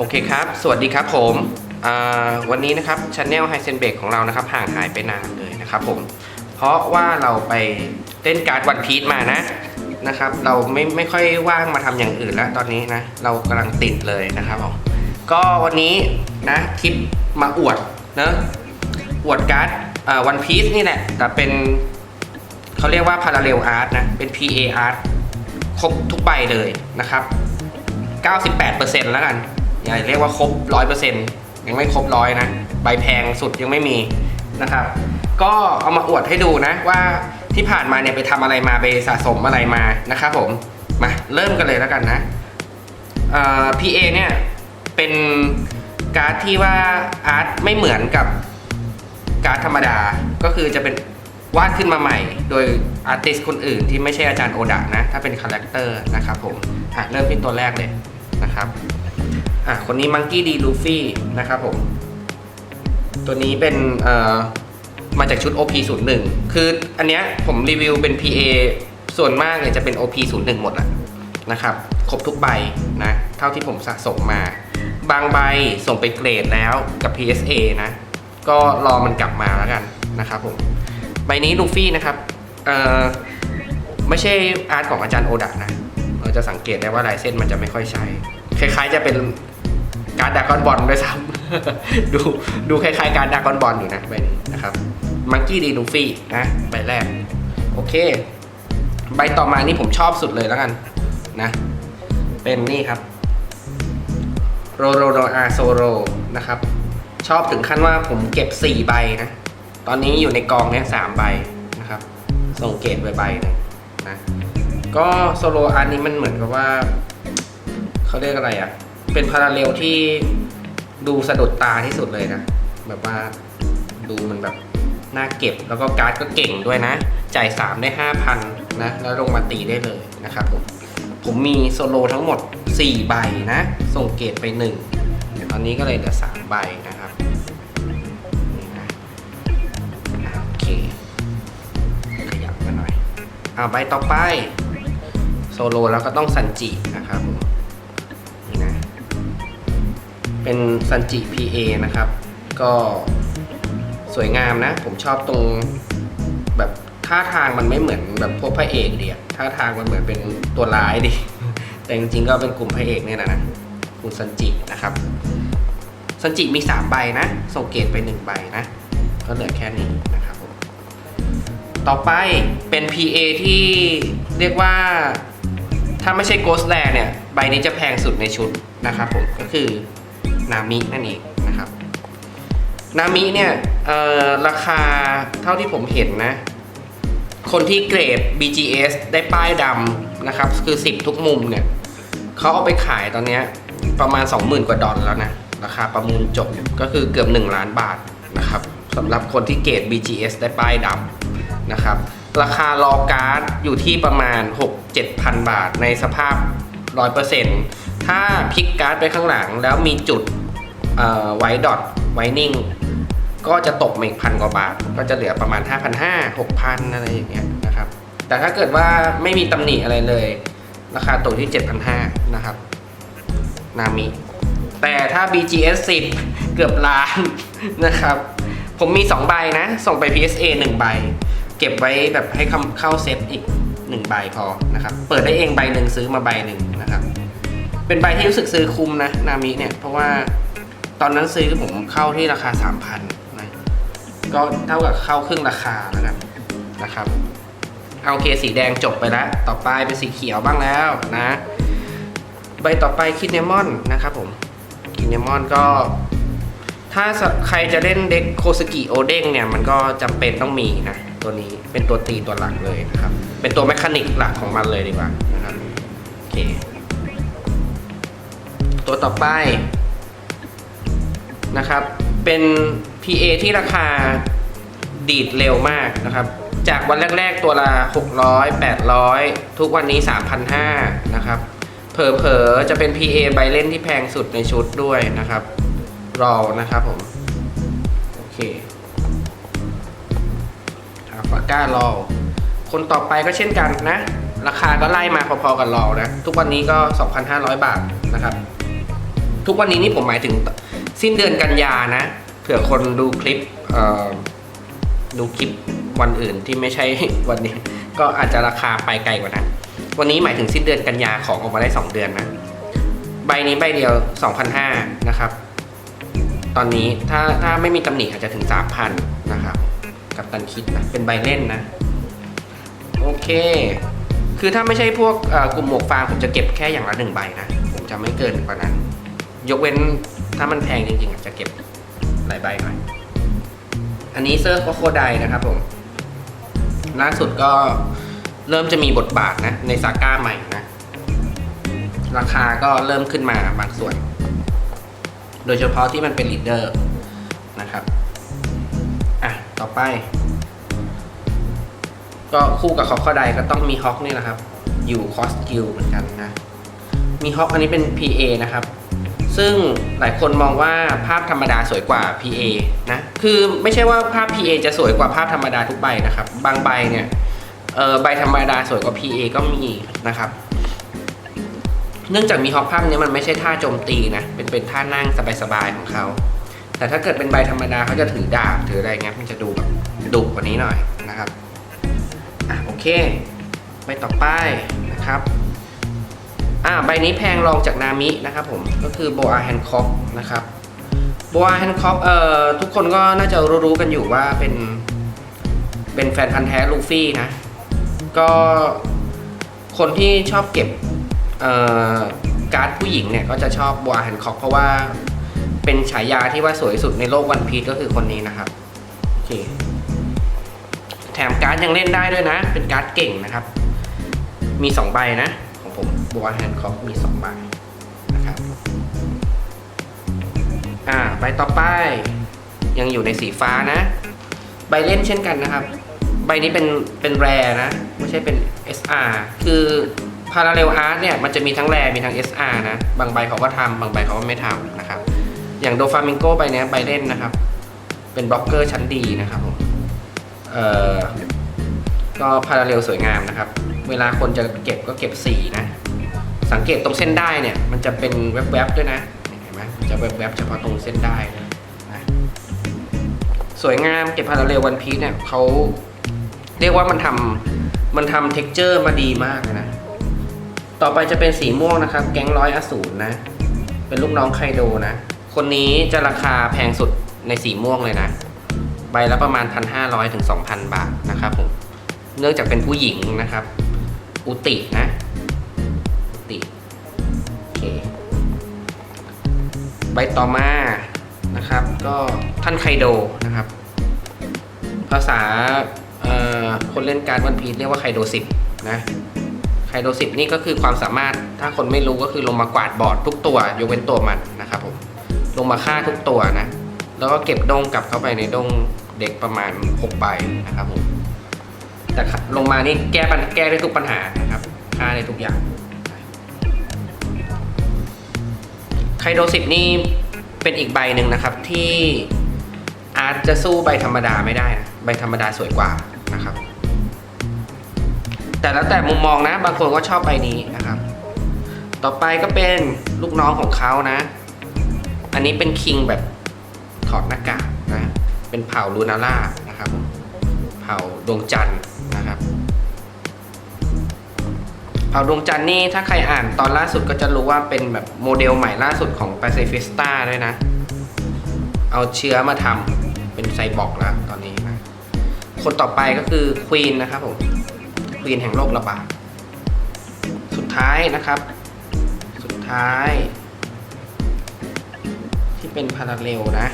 โอเคครับ สวัสดีครับผมวันนี้นะครับช anel ไฮเซนเบกของเรานะครับห่างหายไปนานเลยนะครับผม เพราะว่าเราไปเล่นการ์ดวันพีชมานะนะครับ เราไม่ไม่ค่อยว่างมาทำอย่างอื่นแล้วตอนนี้นะ เรากำลังติดเลยนะครับผมก็วันนี้นะคลิปมาอวดเนอะอวดการ์ดวันพีชนี่แหละแต่เป็นเขาเรียกว่า parallel art นะ เป็น PA art ครบทุกใบเลยนะครับ 98%แล้วกัน อย่าเรียกว่าครบ100%ยังไม่ครบร้อยนะ ใบแพงสุดยังไม่มีนะครับ ก็เอามาอวดให้ดูนะว่าที่ผ่านมาเนี่ยไปทำอะไรมาไปสะสมอะไรมานะครับผม มาเริ่มกันเลยแล้วกันนะเอ่อเนี่ยเป็นการ์ดที่ว่าอาร์ตไม่เหมือนกับการ์ดธรรมดา ก็คือจะเป็นวาดขึ้นมาใหม่ โดยอาร์ติสคนอื่นที่ไม่ใช่อาจารย์โอดะนะ ถ้าเป็นคาแรคเตอร์นะครับผม อะ เริ่มที่ตัวแรกเลยนะครับ อะคนนี้มังกี้ดีลูฟี่นะครับผม ตัวนี้เป็นเอ่อมาจากชุด OP 0 1 คืออันเนี้ยผมรีวิวเป็น PA ส่วนมากเนี่ยจะเป็น OP 0 1 หมดแหละนะครับ ครบทุกใบนะ เท่าที่ผมสะสมมา บางใบส่งไปเกรดแล้วกับ PSA นะ ก็รอมันกลับมาแล้วกันนะครับผม ใบนี้ลูฟี่นะครับ เอ่อ ไม่ใช่อาร์ตของอาจารย์โอดะนะ เราจะสังเกตได้ว่าลายเส้นมันจะไม่ค่อยใช้ คล้ายๆจะเป็น การดากอนบอลด้วยซ้ำ ดูดูคล้ายๆ การดากอนบอลอยู่นะใบนี้นะครับมังกี้ดีลูฟี่นะใบแรก โอเค ใบต่อมานี่ผมชอบสุดเลยแล้วกันนะ เป็นนี่ครับโรโรโรอาโซโรนะครับ ชอบถึงขั้นว่าผมเก็บ 4 ใบนะ ตอนนี้อยู่ในกองเนี้ยสามใบนะครับ ส่งเกรดไปใบหนึ่งนะ ก็โซโลอันนี้มันเหมือนกับว่า เขาเรียกอะไรอะ่ะ เป็นพาราเรลที่ดูสะดุดตาที่สุดเลยนะ แบบว่าดูมันแบบน่าเก็บแล้วก็การ์ดก็เก่งด้วยนะ จ่าย 3 ได้ 5,000 นะ แล้วลงมาตีได้เลยนะครับผม ผมมีโซโลทั้งหมด 4 ใบนะ ส่งเกรดไป 1 เดี๋ยวตอนนี้ก็เลยเหลือ 3 ใบนะครับนี่นะโอเคขยับมาหน่อยเอาใบต่อไป โซโลแล้วก็ต้องซันจินะครับผม เป็นซันจิ PA นะครับ ก็สวยงามนะ ผมชอบตรงแบบท่าทางมันไม่เหมือนแบบพวกพระเอกเดียท่าทางมันเหมือนเป็นตัวร้ายดิ แต่จริงๆก็เป็นกลุ่มพระเอกเนี่ยนะนะกลุ่มซันจินะครับซันจิมี 3 ใบนะส่งเกตไป 1 ใบนะ ก็เหลือแค่นี้นะครับผมต่อไปเป็น PA ที่เรียกว่าถ้าไม่ใช่ Ghost l a n เนี่ย ใบนี้จะแพงสุดในชุดนะครับผมก็คือ นามินั่นเองนะครับนามิเนี่ยราคาเท่าที่ผมเห็นนะ คนที่เกรด BGS ได้ป้ายดำนะครับ คือ 10 ทุกมุมเนี่ยเขาเอาไปขายตอนนี้ประมาณ 20,000 กว่าดอลแล้วนะ ราคาประมูลจบก็คือเกือบ 1 ล้านบาทนะครับสำหรับคนที่เกรด BGS ได้ป้ายดำนะครับ ราคารอการ์ดอยู่ที่ประมาณ 6-7,000 บาทในสภาพ 100% ถ้าพลิกการ์ดไปข้างหลัง แล้วมีจุดไวดอทไวนิ่งก็จะตกมาอีกพันกว่าบาท ก็จะเหลือประมาณ 5,500 6,000 อะไรอย่างเงี้ยนะครับ แต่ถ้าเกิดว่าไม่มีตำหนิอะไรเลย ราคาตกที่ 7,500 นะครับ นามิ แต่ถ้า BGS 10 เกือบล้านนะครับ ผมมี 2 ใบนะ ส่งไป PSA 1 ใบ เก็บไว้แบบให้เข้าเข้าเซตอีก 1 ใบพอนะครับ เปิดได้เองใบหนึ่งซื้อมาใบหนึ่งนะครับ เป็นใบที่รู้สึกซื้อคุ้มนะนามิเนี่ย เพราะว่าตอนนั้นซื้อผมเข้าที่ราคา 3,000นะก็เท่ากับเข้าครึ่งราคาแล้วกันนะครับเอาโอเคสีแดงจบไปแล้ว ต่อไปเป็นสีเขียวบ้างแล้วนะ ใบต่อไปคินเนมอนนะครับผมคินเนมอนก็ ถ้าใครจะเล่นเด็กโคสกิโอเด้งเนี่ย มันก็จำเป็นต้องมีนะ ตัวนี้เป็นตัวตีตัวหลักเลยนะครับ เป็นตัวแมคานิกหลักของมันเลยดีกว่านะครับโอเค ตัวต่อไปนะครับ เป็น PA ที่ราคาดีดเร็วมากนะครับ จากวันแรก ๆ ตัวละ 600 800 ทุกวันนี้ 3,500 นะครับ เผลอๆ จะเป็น PA ใบเล่นที่แพงสุดในชุดด้วยนะครับ รอนะครับผม โอเคอาฟาก้ารอ คนต่อไปก็เช่นกันนะ ราคาก็ไล่มาพอๆ กับรอนะ ทุกวันนี้ก็ 2,500 บาทนะครับ ทุกวันนี้นี่ผมหมายถึงสิ้นเดือนกันยานะ เผื่อคนดูคลิปดูคลิปวันอื่นที่ไม่ใช่วันนี้ ก็อาจจะราคาไปไกลกว่านั้น วันนี้หมายถึงสิ้นเดือนกันยาของออกมาได้ 2 เดือนนะ ใบนี้ใบเดียว 2,500นะครับ ตอนนี้ถ้าถ้าไม่มีตำหนิอาจจะถึง 3,000นะครับ กับตันคิดนะ เป็นใบเล่นนะ โอเค คือถ้าไม่ใช่พวกกลุ่มหมวกฟางผมจะเก็บแค่อย่างละหนึ่งใบนะ ผมจะไม่เกินกว่านั้น ยกเว้นถ้ามันแพงจริงๆ จะเก็บหลายใบหน่อย อันนี้เซอร์โคโคไดนะครับผม ล่าสุดก็เริ่มจะมีบทบาทนะ ในซาก้าใหม่นะ ราคาก็เริ่มขึ้นมาบางส่วน โดยเฉพาะที่มันเป็นลีดเดอร์นะครับ อะ ต่อไป ก็คู่กับคอคอไดก็ต้องมีฮอคนี่แหละครับ อยู่คอสกิลเหมือนกันนะ มีฮอคอันนี้เป็น PA นะครับ ซึ่งหลายคนมองว่าภาพธรรมดาสวยกว่า PA นะ คือไม่ใช่ว่าภาพ PA จะสวยกว่าภาพธรรมดาทุกใบนะครับ บางใบเนี่ยเออใบธรรมดาสวยกว่า PA ก็มีนะครับ เนื่องจากมีฮอคภาพนี้มันไม่ใช่ท่าโจมตีนะ เป็นเป็นท่านั่งสบายๆของเขา แต่ถ้าเกิดเป็นใบธรรมดาเขาจะถือดาบถืออะไรเงี้ยมันจะดูแบบดุกว่านี้หน่อยนะครับ อะโอเคใบต่อไปนะครับ อ่าใบนี้แพงรองจากนามินะครับผมก็คือโบอาแฮนคอกนะครับโบอาแฮนคอกเอ่อทุกคนก็น่าจะรู้ๆกันอยู่ว่าเป็น เป็นแฟนพันธ์แท้ลูฟี่นะ ก็คนที่ชอบเก็บเอ่อการ์ดผู้หญิงเนี่ยก็จะชอบโบอาแฮนคอกเพราะว่าเป็นฉายาที่ว่าสวยสุดในโลกวันพีชก็คือคนนี้นะครับโอเคแถมการ์ดยังเล่นได้ด้วยนะ เป็นการ์ดเก่งนะครับ มี 2 ใบนะ ของผมบัวแฮนด์คอฟมี2ใบนะครับอ่าใบต่อไป ยังอยู่ในสีฟ้านะ ใบเล่นเช่นกันนะครับ ใบนี้เป็นเป็นแรนะ ไม่ใช่เป็น SR คือ Parallel Art เนี่ยมันจะมีทั้งแรมีทั้ง SR นะ บางใบเขาก็ทำบางใบเขาก็ไม่ทำนะครับ อย่างโดฟามิงโกใบนี้ใบเล่นนะครับ เป็นบล็อกเกอร์ชั้นดีนะครับผมเอ่อก็พาราเรลสวยงามนะครับ เวลาคนจะเก็บก็เก็บสีนะ สังเกตตรงเส้นได้เนี่ย มันจะเป็นแวบๆด้วยนะ เห็นไหมจะแวบๆเฉพาะตรงเส้นได้นะสวยงามเก็บพาราเรลวันพีเนี่ยเขาเรียกว่ามันทำมันทำเท็กเจอร์มาดีมากนะ ต่อไปจะเป็นสีม่วงนะครับ แก๊งร้อยอสูรนะ เป็นลูกน้องไคโดนะ คนนี้จะราคาแพงสุดในสีม่วงเลยนะ ใบละประมาณ 1,500ถึง2,000 บาทนะครับผม เนื่องจากเป็นผู้หญิงนะครับ อุตินะ บต่อมานะครับ ก็ท่านไคโดนะครับ ภาษาคนเล่นการดวันพีเรียกว่าไคโดสิบนะไคโดสิบนี่ก็คือความสามารถถ้าคนไม่รู้ก็คือลงมากวาดบอร์ดทุกตัวยกเว้นตัวมันนะครับผมลงมาฆ่าทุกตัวนะ แล้วก็เก็บดงกลับเข้าไปในดงเด็กประมาณ6ใบนะครับผมแต่ลงมานี่แก้ปัญแก้ได้ทุกปัญหานะครับฆ่าได้ทุกอย่าง โดสิบนี่เป็นอีกใบหนึ่งนะครับที่อาจจะสู้ใบธรรมดาไม่ได้นะใบธรรมดาสวยกว่านะครับ แต่แล้วแต่มุมมองนะ บางคนก็ชอบใบนี้นะครับ ต่อไปก็เป็นลูกน้องของเขานะ อันนี้เป็นคิงแบบถอดหน้ากากนะ เป็นเผ่าลูนาร่านะครับ เผ่าดวงจันทร์ เผ่าดวงจันทร์นี่ถ้าใครอ่านตอนล่าสุดก็จะรู้ว่าเป็นแบบโมเดลใหม่ล่าสุดของ Pacifista ด้วยนะ เอาเชื้อมาทำเป็นไซบอร์กแล้วตอนนี้นะคนต่อไปก็คือควีนนะครับผมควีนแห่งโรคระบาดสุดท้ายนะครับ สุดท้าย ที่เป็นพาราเรลนะ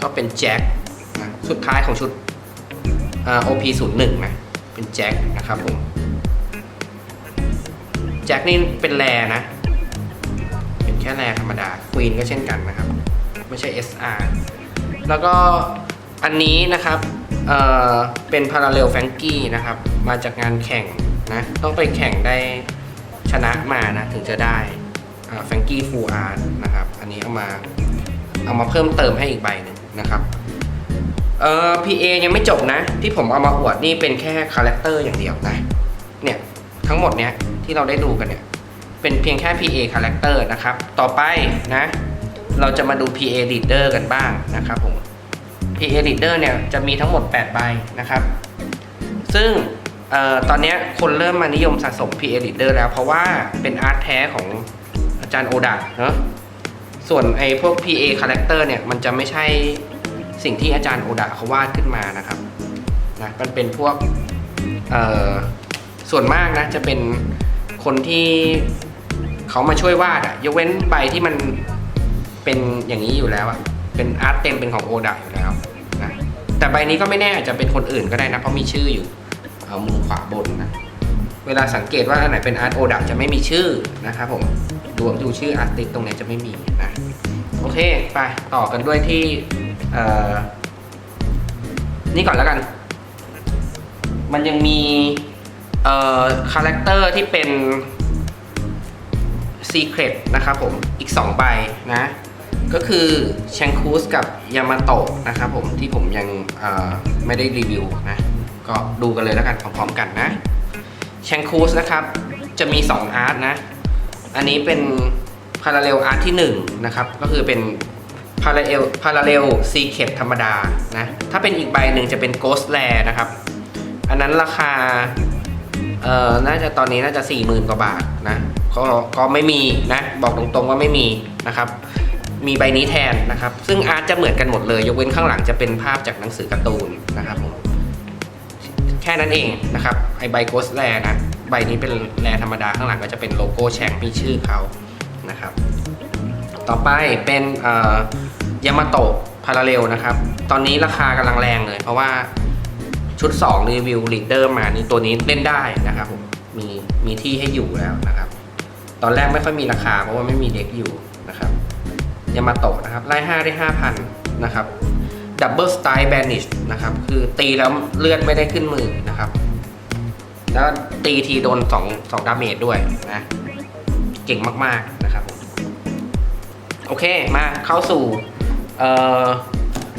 ก็เป็นแจ็คนะสุดท้ายของชุดอ OP01 นะ เป็นแจ็คนะครับผม แจ็คนี่เป็นแรนะ เป็นแค่แรธรรมดาควีนก็เช่นกันนะครับ ไม่ใช่ SR แล้วก็อันนี้นะครับเอ่อเป็นพาราเรลแฟงกี้นะครับ มาจากงานแข่งนะ ต้องไปแข่งได้ชนะมานะถึงจะได้แฟงกี้ฟูอาร์นะครับ อันนี้เอามาเอามาเพิ่มเติมให้อีกใบหนึ่งนะครับเอ่อ PA ยังไม่จบนะ ที่ผมเอามาอวดนี่เป็นแค่คาแรคเตอร์อย่างเดียวนะ เนี่ย ทั้งหมดเนี้ย ที่เราได้ดูกันเนี่ย เป็นเพียงแค่ PA character นะครับ ต่อไปนะ เราจะมาดู PA leader กันบ้างนะครับผม PA leader เนี่ยจะมีทั้งหมด 8 ใบนะครับ ซึ่งออตอนนี้คนเริ่มมานิยมสะสม PA leader แล้วเพราะว่าเป็นอาร์ตแท้ของอาจารย์โอดะเนอะส่วนไอ้พวก PA character เนี่ยมันจะไม่ใช่สิ่งที่อาจารย์โอดะเขาวาดขึ้นมานะครับนะมันเป็นพวกส่วนมากนะจะเป็น คนที่เขามาช่วยวาดอะยกเว้นใบที่มันเป็นอย่างนี้อยู่แล้วอะเป็นอาร์ตเต็มเป็นของโอดะอยู่แล้วนะแต่ใบนี้ก็ไม่แน่อาจจะเป็นคนอื่นก็ได้นะ เพราะมีชื่ออยู่มุมขวาบนนะเวลาสังเกตว่าอันไหนเป็นอาร์ตโอดะจะไม่มีชื่อนะครับผมดูดูชื่ออาร์ติสตรงนี้จะไม่มีนะโอเคไปต่อกันด้วยที่นี่ก่อนแล้วกัน มันยังมี เอ่อคาแรคเตอร์ที่เป็น Secret นะครับผมอีก 2 ใบนะ ก็คือแชงคูสกับยามาโตะนะครับผมที่ผมยังไม่ได้รีวิวนะ ก็ดูกันเลยแล้วกันพร้อมๆกันนะแชงคูสนะครับ จะมี 2 อาร์ตนะ อันนี้เป็นพาราเรลอาร์ตที่1นะครับ ก็คือเป็นพาราเรลพาราเรลซีเคธรรมดานะ ถ้าเป็นอีกใบหนึ่งจะเป็นโกสแลนะครับ อันนั้นราคา เอ่อน่าจะตอนนี้น่าจะ 4 0,000 กว่าบาทนะก็ก็ไม่มีนะ บอกตรงๆว่าไม่มีนะครับ มีใบนี้แทนนะครับ ซึ่งอาร์ตจะเหมือนกันหมดเลย ยกเว้นข้างหลังจะเป็นภาพจากหนังสือการ์ตูนนะครับผมแค่นั้นเองนะครับไอใบโกสแลนะใบนี้เป็นแลธรรมดาข้างหลังก็จะเป็นโลโก้แชงมีชื่อเขานะครับ ต่อไปเป็นเอ่อยามาโตะพาราเรลนะครับ ตอนนี้ราคากำลังแรงเลย เพราะว่า ชุด 2 รีวิวลีดเดอร์มานี่ตัวนี้เล่นได้นะครับผมมีมีที่ให้อยู่แล้วนะครับ ตอนแรกไม่ค่อยมีราคาเพราะว่าไม่มีเด็กอยู่นะครับยามาโตะนะครับไล่5ได้5,000นะครับดับเบิลสไตล์แบนิชนะครับคือตีแล้วเลือดไม่ได้ขึ้นมือนะครับ แล้วตีทีโดน2 2ดาเมจด้วยนะ เก่งมากๆนะครับ โอเคมาเข้าสู่เอ่อ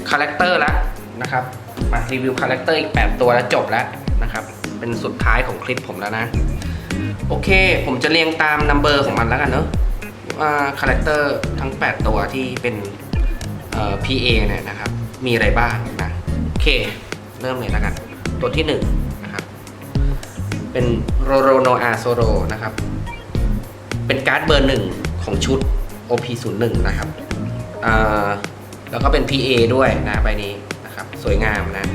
คาแรคเตอร์แล้วนะครับ มารีวิวคาแรคเตอร์อีก 8 ตัวแล้วจบแล้วนะครับ เป็นสุดท้ายของคลิปผมแล้วนะ โอเค ผมจะเรียงตามนัมเบอร์ของมันแล้วกันเนอะว่าคาแรคเตอร์ทั้ง 8 ตัวที่เป็นเอ่อ PA เนี่ยนะครับ มีอะไรบ้างนะ โอเค เริ่มเลยแล้วกัน ตัวที่ 1 นะครับ เป็นโรโรโนอาโซโรนะครับ เป็นการ์ดเบอร์หนึ่งของชุด OP01 นะครับแล้วก็เป็น PA ด้วยนะใบนี้ นะครับสวยงามนะ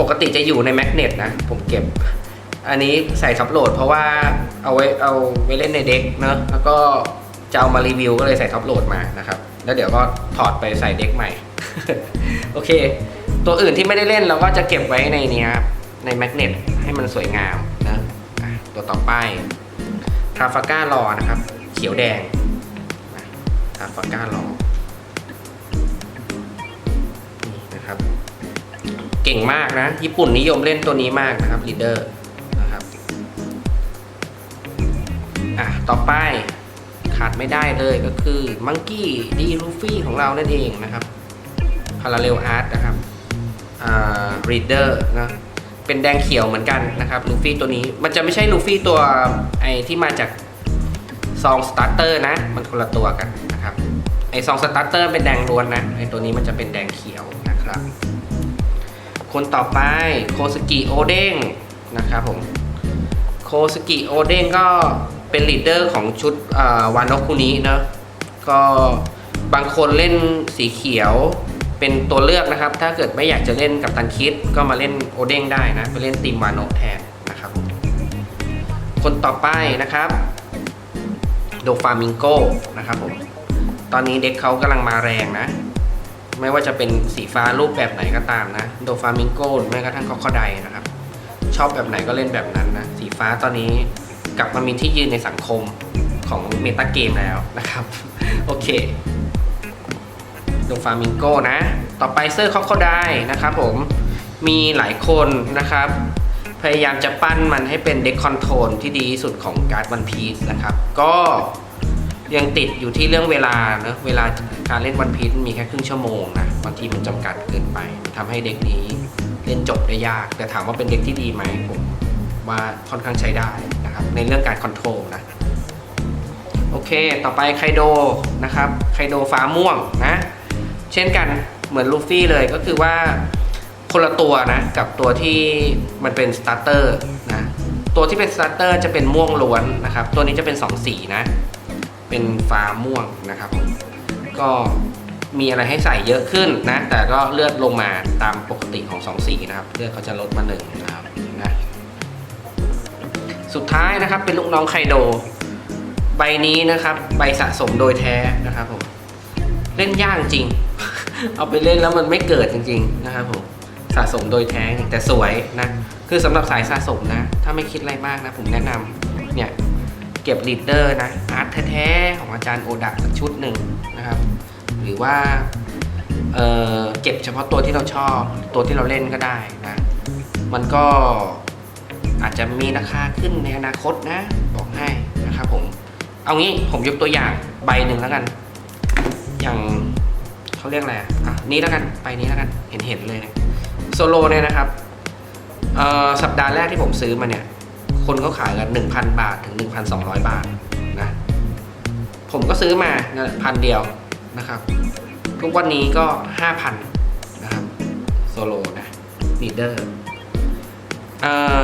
ปกติจะอยู่ในแมกเนตนะ ผมเก็บ อันนี้ใส่ท็อปโหลดเพราะว่าเอาไว้เอาไว้เล่นในเด็กเนอะแล้วก็จะเอามารีวิวก็เลยใส่ท็อปโหลดมานะครับ แล้วเดี๋ยวก็ถอดไปใส่เด็กใหม่ โอเค ตัวอื่นที่ไม่ได้เล่นเราก็จะเก็บไว้ในนี้ครับในแมกเนตให้มันสวยงามนะตัวต่อไปทราฟาก้ารอนะครับ เขียวแดงทราฟาก้ารอนี่นะครับ เก่งมากนะ ญี่ปุ่นนิยมเล่นตัวนี้มากนะครับลีดเดอร์นะครับอะต่อไปขาดไม่ได้เลยก็คือมังกี้ดีลูฟี่ของเรานั่นเองนะครับพาราเรลอาร์ตนะครับอ่ารีดเดอร์นะเป็นแดงเขียวเหมือนกันนะครับลูฟี่ตัวนี้มันจะไม่ใช่ลูฟี่ตัวไอที่มาจากซองสตาร์เตอร์นะ มันคนละตัวกันนะครับไอซองสตาร์เตอร์เป็นแดงล้วนนะไอตัวนี้มันจะเป็นแดงเขียว คนต่อไปโคสกิโอเด้งนะครับผมโคสกิโอเด้งก็เป็นลีดเดอร์ของชุดวานโนคุนิเนอะก็บางคนเล่นสีเขียวเป็นตัวเลือกนะครับ ถ้าเกิดไม่อยากจะเล่นกับตันคิดก็มาเล่นโอเด้งได้นะไปเล่นทีมวานโนแทนนะครับผมคนต่อไปนะครับโดฟามิงโกนะครับผมตอนนี้เด็กเขากำลังมาแรงนะ ไม่ว่าจะเป็นสีฟ้ารูปแบบไหนก็ตามนะโดฟามิงโกหรือแม้กระทั่งคอคอไดนะครับ ชอบแบบไหนก็เล่นแบบนั้นนะสีฟ้าตอนนี้กลับมามีที่ยืนในสังคมของเมตาเกมแล้วนะครับ โอเคโดฟามิงโกนะ ต่อไปเซอร์คอคอไดนะครับผมมีหลายคนนะครับ พยายามจะปั้นมันให้เป็นเด็กคอนโทรลที่ดีที่สุดของการ์ดวันพีซนะครับ ก็ ยังติดอยู่ที่เรื่องเวลาเนะเวลาการเล่นวันพีซมีแค่ครึ่งชั่วโมงนะบางทีมันจำกัดเกินไปทำให้เด็กนี้เล่นจบได้ยาก แต่ถามว่าเป็นเด็กที่ดีไหมผมว่าค่อนข้างใช้ได้นะครับในเรื่องการคอนโทรลนะโอเค ต่อไปไคโดนะครับไคโดฟ้าม่วงนะ เช่นกันเหมือนลูฟี่เลยก็คือว่าคนละตัวนะกับตัวที่มันเป็นสตาร์เตอร์นะตัวที่เป็นสตาร์เตอร์จะเป็นม่วงล้วนนะครับ ตัวนี้จะเป็น 2 สีนะ เป็นฟ้าม่วงนะครับผมก็มีอะไรให้ใส่เยอะขึ้นนะ แต่ก็เลือดลงมาตามปกติของ2สีนะครับ เลือดเขาจะลดมาหนึ่งนะครับนะสุดท้ายนะครับเป็นลูกน้องไคโด ใบนี้นะครับ ใบสะสมโดยแท้นะครับผมเล่นยากจริง เอาไปเล่นแล้วมันไม่เกิดจริง ๆ นะครับผมสะสมโดยแท้จริงแต่สวยนะ คือสำหรับสายสะสมนะ ถ้าไม่คิดอะไรมากนะ ผมแนะนำเนี่ย เก็บลีดเดอร์นะอาร์ตแท้ๆของอาจารย์โอดะสักชุดหนึ่งนะครับ หรือว่าเเก็บเฉพาะตัวที่เราชอบตัวที่เราเล่นก็ได้นะ มันก็อาจจะมีราคาขึ้นในอนาคตนะ บอกให้นะครับผม เอางี้ผมยกตัวอย่างใบหนึ่งแล้วกัน อย่างเขาเรียกอะไรอะนี้แล้วกันใบนี้แล้วกันเห็นเห็นเลยโซโลเนี่ยนะครับสัปดาห์แรกที่ผมซื้อมาเนี่ย คนเขาขายกัน 1,000 บาทถึง 1,200 บาทนะผมก็ซื้อมาพันเดียวนะครับ ทุกวันนี้ก็ 5,000 นะครับโซโลนะนีเดอร์เอ่อ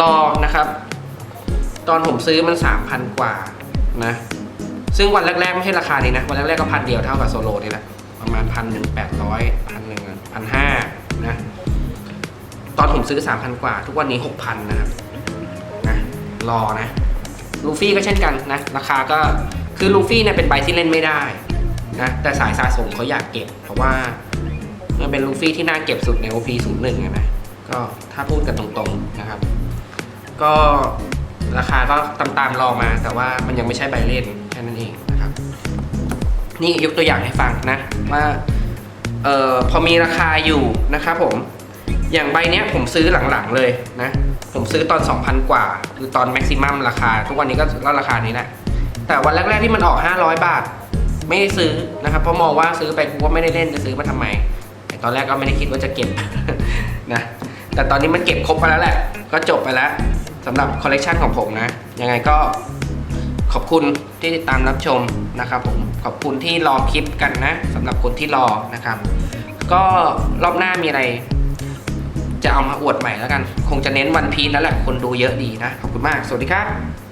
รอนะครับ ตอนผมซื้อมัน 3,000 กว่านะซึ่งวันแรกๆ ไม่ใช่ราคานี้นะ วันแรกๆ ก็พันเดียวเท่ากับโซโลนี่แหละ ประมาณพันหนึ่งแปดร้อยพันหนึ่งพันห้านะ ตอนผมซื้อ3,000กว่า ทุกวันนี้6,000นนะครับ รอนะลูฟี่ก็เช่นกันนะราคาก็คือลูฟี่เนี่ยเป็นใบที่เล่นไม่ได้นะแต่สายสะสมเขาอยากเก็บ เพราะว่ามันเป็นลูฟี่ที่น่าเก็บสุดใน OP 0 1นะก็ถ้าพูดกันตรงๆนะครับ ก็ราคาก็ตามตามๆรอมา แต่ว่ามันยังไม่ใช่ใบเล่นแค่นั้นเองนะครับ นี่ยกตัวอย่างให้ฟังนะว่าเออพอมีราคาอยู่นะครับผม อย่างใบเนี้ยผมซื้อหลังๆเลยนะ ผมซื้อตอน 2,000 กว่า คือตอนแม็กซิมัมราคา ทุกวันนี้ก็ก็ราคานี้แหละ แต่วันแรกๆที่มันออก 500 บาท ไม่ได้ซื้อนะครับ เพราะมองว่าซื้อไปกูก็ไม่ได้เล่นจะซื้อมาทำไม แต่ตอนแรกก็ไม่ได้คิดว่าจะเก็บนะ แต่ตอนนี้มันเก็บครบไปแล้วแหละ ก็จบไปแล้วสำหรับคอลเลกชันของผมนะ ยังไงก็ขอบคุณที่ติดตามรับชมนะครับผม ขอบคุณที่รอคลิปกันนะสำหรับคนที่รอนะครับ ก็รอบหน้ามีอะไร จะเอามาอวดใหม่แล้วกัน คงจะเน้นวันพีชแล้วแหละคนดูเยอะดีนะ ขอบคุณมาก สวัสดีครับ